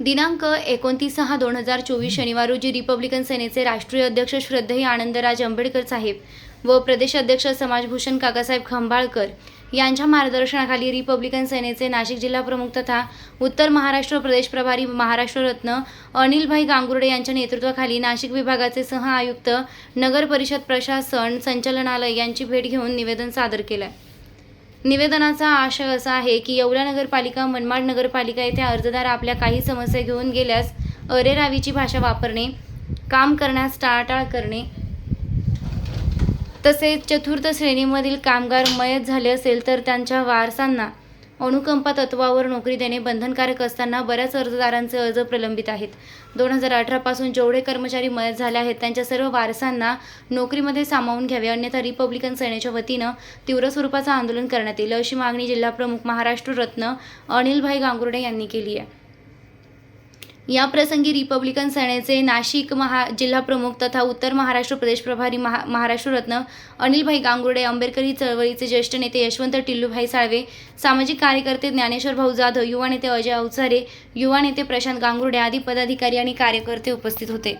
दिनांक एकोणतीस सहा दोन हजार चोवीस शनिवार रोजी रिपब्लिकन सेनेचे राष्ट्रीय अध्यक्ष श्रद्धेय आनंदराज आंबेडकर साहेब व प्रदेश अध्यक्ष समाजभूषण काकासाहेब खंबाळकर यांच्या मार्गदर्शनाखाली रिपब्लिकन सेनेचे नाशिक जिल्हा प्रमुख तथा उत्तर महाराष्ट्र प्रदेश प्रभारी महाराष्ट्र रत्न अनिलभाई गांगुर्डे यांच्या नेतृत्वाखाली नाशिक विभागाचे सह आयुक्त नगर परिषद प्रशासन संचालनालय यांची भेट घेऊन निवेदन सादर केलं. निवेदनाचा आशय असा आहे की येवला नगरपालिका मनमाड नगरपालिका येथे अर्जदार आपल्या काही समस्या घेऊन गेल्यास अरेरावीची भाषा वापरणे काम करण्यास टाळाटाळ करणे तसेच चतुर्थ श्रेणीमधील कामगार मयत झाले असेल तर त्यांच्या वारसांना अनुकंपा तत्वावर नोकरी देणे बंधनकारक असताना बऱ्याच अर्जदारांचे अर्ज प्रलंबित आहेत. दोन हजार अठरापासून जेवढे कर्मचारी मयत झाले आहेत त्यांच्या सर्व वारसांना नोकरीमध्ये सामावून घ्यावे अन्यथा रिपब्लिकन सेनेच्या वतीनं तीव्र स्वरूपाचं आंदोलन करण्यात येईल अशी मागणी जिल्हाप्रमुख महाराष्ट्र रत्न अनिलभाई गांगुर्डे यांनी केली आहे. या प्रसंगी रिपब्लिकन सेनेचे नाशिक महा जिल्हाप्रमुख तथा उत्तर महाराष्ट्र प्रदेश प्रभारी महा महाराष्ट्र रत्न अनिलभाई गांगुर्डे आंबेडकरी चळवळीचे ज्येष्ठ नेते यशवंत टिल्लूभाई साळवे सामाजिक कार्यकर्ते ज्ञानेश्वर भाऊ जाधव युवा नेते अजय अवचारे युवा नेते प्रशांत गांगुर्डे आदी पदाधिकारी आणि कार्यकर्ते उपस्थित होते.